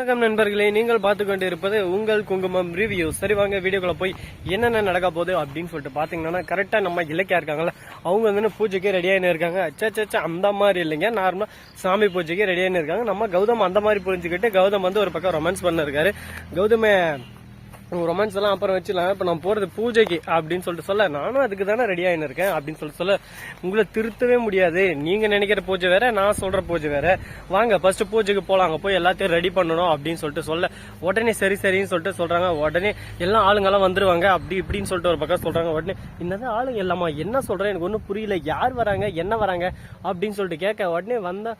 வணக்கம் நண்பர்களே நீங்கள் பார்த்து கொண்டு இருப்பது உங்கள் குங்குமம் ரிவ்யூ சரி வாங்க வீடியோக்குள்ள போய் என்னென்ன நடக்க போகுது அப்படின்னு சொல்லிட்டு பார்த்தீங்கன்னா கரெக்டாக நம்ம இலக்கியா இருக்காங்களா அவங்க வந்து பூஜைக்கு ரெடியாகின்னு இருக்காங்க. அச்சா அந்த மாதிரி இல்லைங்க. நார்மலா சாமி பூஜைக்கு ரெடியாகின்னு இருக்காங்க. நம்ம கௌதம் அந்த மாதிரி புரிஞ்சுக்கிட்டு கௌதம் வந்து ஒரு பக்கம் ரொமான்ஸ் பண்ணிருக்காரு. கௌதமே ரொமான்ஸ் எல்லாம் அப்புறம் வச்சுலாம் இப்போ நான் போகிறது பூஜைக்கு அப்படின்னு சொல்லிட்டு சொல்ல நானும் அதுக்கு தானே ரெடி ஆயின்னு இருக்கேன் அப்படின்னு சொல்லிட்டு சொல்ல உங்களை திருத்தவே முடியாது. நீங்கள் நினைக்கிற பூஜை வேற நான் சொல்கிற பூஜை வேற. வாங்க ஃபர்ஸ்ட் பூஜைக்கு போகலாங்க போய் எல்லாத்தையும் ரெடி பண்ணணும் அப்படின்னு சொல்லிட்டு சொல்ல உடனே சரி சரின்னு சொல்லிட்டு சொல்கிறாங்க உடனே எல்லா ஆளுங்கெல்லாம் வந்துருவாங்க. அப்படி இப்படின்னு சொல்லிட்டு ஒரு பக்கம் சொல்கிறாங்க உடனே என்னதான் ஆளுங்க? இல்லாமா என்ன சொல்கிறேன் எனக்கு ஒன்றும் புரியல. யார் வராங்க? என்ன வராங்க? அப்படின்னு சொல்லிட்டு கேட்க உடனே வந்தால்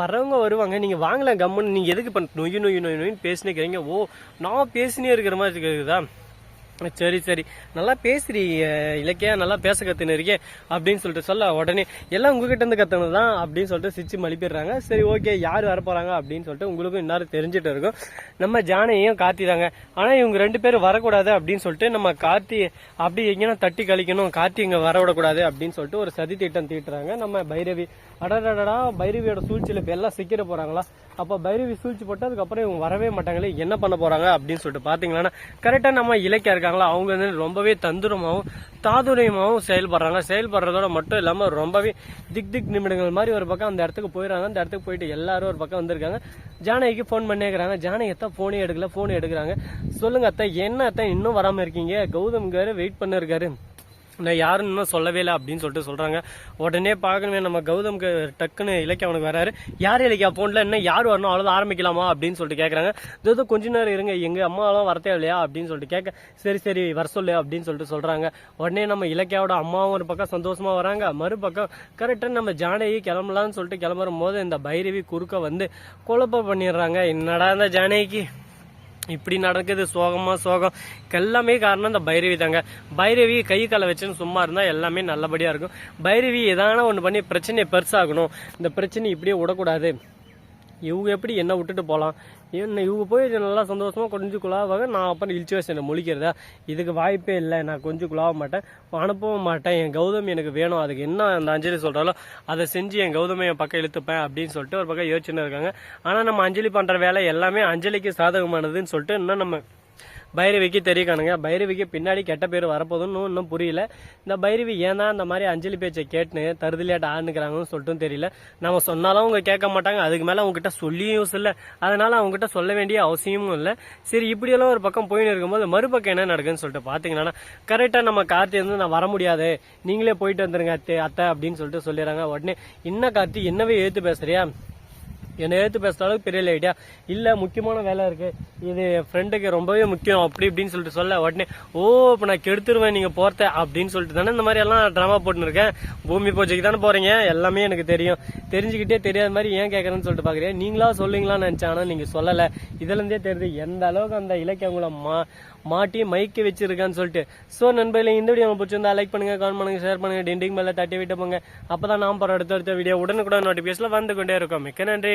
வரவங்க வருவாங்க. நீங்கள் வாங்கலாம் கம்முன்னு. நீங்கள் எதுக்கு பண்ண நொய் நொய் நொய்யு நொய்னு பேசினேக்கிறீங்க ஓ நான் பேசினே இருக்கிற மாதிரி இருக்குதா சரி சரி. நல்லா பேசுறீ இலக்கியா? நல்லா பேச கத்துன்னு இருக்கே அப்படின்னு சொல்லிட்டு சொல்ல உடனே எல்லாம் உங்ககிட்ட இருந்து கத்துனது தான் அப்படின்னு சொல்லிட்டு சிரிச்சு மலிப்பிடுறாங்க. சரி ஓகே யார் வர போறாங்க அப்படின்னு சொல்லிட்டு உங்களுக்கும் இன்னும் தெரிஞ்சுட்டு இருக்கும். நம்ம ஜானையும் காத்திதாங்க ஆனா இவங்க ரெண்டு பேரும் வரக்கூடாது அப்படின்னு சொல்லிட்டு நம்ம கார்த்தி அப்படி எங்கன்னா தட்டி கழிக்கணும் கார்த்தி இங்க வரவிடக்கூடாது அப்படின்னு சொல்லிட்டு ஒரு சதி திட்டம் தீட்டுறாங்க. நம்ம பைரவி. அடடடா பைரவியோட சூழ்ச்சியில இப்ப எல்லாம் சிக்கிற போறாங்களா? அப்ப பைரவி சூழ்ச்சி போட்டு அதுக்கப்புறம் இவங்க வரவே மாட்டாங்களே என்ன பண்ண போறாங்க அப்படின்னு சொல்லிட்டு பாத்தீங்கன்னா கரெக்டா நம்ம இலக்கியா இருக்காங்களோ? அவங்க வந்து ரொம்பவே தந்திரமாகவும் தாதுரியமாகவும் செயல்படுறாங்க. செயல்படுறதோட மட்டும் இல்லாமல் ரொம்பவே திக் திக் நிமிடங்கள் மாதிரி ஒரு பக்கம் அந்த இடத்துக்கு போயிடறாங்க. அந்த இடத்துக்கு போயிட்டு எல்லாரும் ஒரு பக்கம் வந்திருக்காங்க. ஜானகிக்கு ஃபோன் பண்ணியிருக்கிறாங்க. ஜானகி அத்தா ஃபோனே எடுக்கல ஃபோன் எடுக்கிறாங்க. சொல்லுங்க அத்தா. என்ன அத்தா? இன்னும் வராமல் இருக்கீங்க? கௌதம் வேற வெயிட் பண்ணிருக்காரு. நான் யாருன்னு இன்னும் சொல்லவே இல்லை அப்படின்னு சொல்லிட்டு சொல்கிறாங்க உடனே பார்க்கணுமே நம்ம கௌதம்க்கு டக்குன்னு இலக்கிய அவனுக்கு வராரு. யார் இலக்கியா? போன்ல என்ன யார் வரணும்? அவ்வளோ ஆரம்பிக்கலாமா? அப்படின்னு சொல்லிட்டு கேட்குறாங்க இதோ கொஞ்ச நேரம் இருங்க. எங்கள் அம்மாவெல்லாம் வரத்தே இல்லையா? அப்படின்னு சொல்லிட்டு கேட்க சரி சரி வர சொல்லு அப்படின்னு சொல்லிட்டு சொல்கிறாங்க உடனே நம்ம இலக்கியாவோட அம்மாவும் ஒரு பக்கம் சந்தோஷமாக வராங்க. மறுபக்கம் கரெக்டாக நம்ம ஜானகி கிளம்பலான்னு சொல்லிட்டு கிளம்பும் போது இந்த பைரவி குறுக்க வந்து குழப்பம் பண்ணிடுறாங்க. என்னடா இந்த ஜானகிக்கு? இப்படி நடக்குது சோகமா சோகம். எல்லாமே காரணம் இந்த பைரவி தாங்க. பைரவி கை காலை வச்சுன்னு சும்மா இருந்தா எல்லாமே நல்லபடியா இருக்கும். பைரவி எதான ஒண்ணு பண்ணி பிரச்சனையை பெருசாகணும். இந்த பிரச்சனை இப்படியே விடக்கூடாது. இவங்க எப்படி என்ன விட்டுட்டு போகலாம் என்ன இவங்க போய் நல்லா சந்தோஷமாக கொஞ்சம் குழாவாக நான் அப்புறம் இழிச்சு வச்சு முழிக்கிறதா? இதுக்கு வாய்ப்பே இல்லை. நான் கொஞ்சம் குழாவ மாட்டேன். அனுப்பவும் மாட்டேன். என் கௌதம் எனக்கு வேணும். அதுக்கு என்ன அந்த அஞ்சலி சொல்கிறாலோ அதை செஞ்சு என் கௌதமை என் பக்கம் இழுத்துப்பேன் அப்படின்னு சொல்லிட்டு ஒரு பக்கம் யோசிச்சுன்னு இருக்காங்க. ஆனால் நம்ம அஞ்சலி பண்ணுற வேலை எல்லாமே அஞ்சலிக்கு சாதகமானதுன்னு சொல்லிட்டு இன்னும் நம்ம பைரவிக்கு தெரியுக்கானுங்க. பைரவிக்கு பின்னாடி கெட்ட பேர் வரப்போதுன்னு இன்னும் புரியல. இந்த பைரவி ஏன் தான் இந்த மாதிரி அஞ்சலி பேச்சை கேட்டுன்னு தருதலியாட்ட ஆணுக்கிறாங்கன்னு சொல்லிட்டும் தெரியல. நம்ம சொன்னாலும் அவங்க கேட்க மாட்டாங்க. அதுக்கு மேலே அவங்ககிட்ட சொல்லியும் யூஸ் இல்லை அதனால அவங்ககிட்ட சொல்ல வேண்டிய அவசியமும் இல்லை. சரி இப்படியெல்லாம் ஒரு பக்கம் போயின்னு இருக்கும்போது மறுபக்கம் என்ன நடக்குன்னு சொல்லிட்டு பார்த்தீங்கன்னா கரெக்டாக நம்ம கார்த்தி வந்து நான் வர முடியாது. நீங்களே போயிட்டு வந்துருங்க அத்தை அத்தை அப்படின்னு சொல்லிட்டு சொல்லிடுறாங்க. உடனே என்ன கார்த்தி என்னவே எழுத்து பேசுறியா? என்னை ஏத்து பேசுகிற அளவுக்கு பெரிய ஐடியா. இல்லை முக்கியமான வேலை இருக்குது இது ஃப்ரெண்டுக்கு ரொம்பவே முக்கியம். அப்படி இப்படின்னு சொல்லிட்டு சொல்ல உடனே ஓ இப்போ நான் கெடுத்துருவேன் நீங்கள் போகிறத அப்படின்னு சொல்லிட்டு தானே இந்த மாதிரி எல்லாம் ட்ராமா போட்டுன்னு இருக்கேன் பூமி பூஜைக்கு தானே போகிறீங்க எல்லாமே எனக்கு தெரியும். தெரிஞ்சுக்கிட்டே தெரியாத மாதிரி ஏன் கேட்குறேன்னு சொல்லிட்டு பார்க்குறேன் நீங்களா சொல்லுங்களான்னு நினைச்சேன். ஆனால் நீங்கள் சொல்லலை. இதுலேருந்தே தெரியுது எந்த அளவுக்கு அந்த இலக்கியங்களை மா மாட்டி மைக்கு வச்சிருக்கான்னு சொல்லிட்டு. ஸோ நண்பர்களே இந்த வீடியோ உங்களுக்கு பிடிச்சிருந்தா லைக் பண்ணுங்க கமெண்ட் பண்ணுங்க ஷேர் பண்ணுங்க டிண்டிங் மேலே தட்டி விட்டு போங்க. அப்போ தான் நாம் போகிற அடுத்த அடுத்த வீடியோ உடனுக்குடன் நோட்டிஃபிகேஷனில் வந்து கொண்டே இருக்கும். மிக்க நன்றி.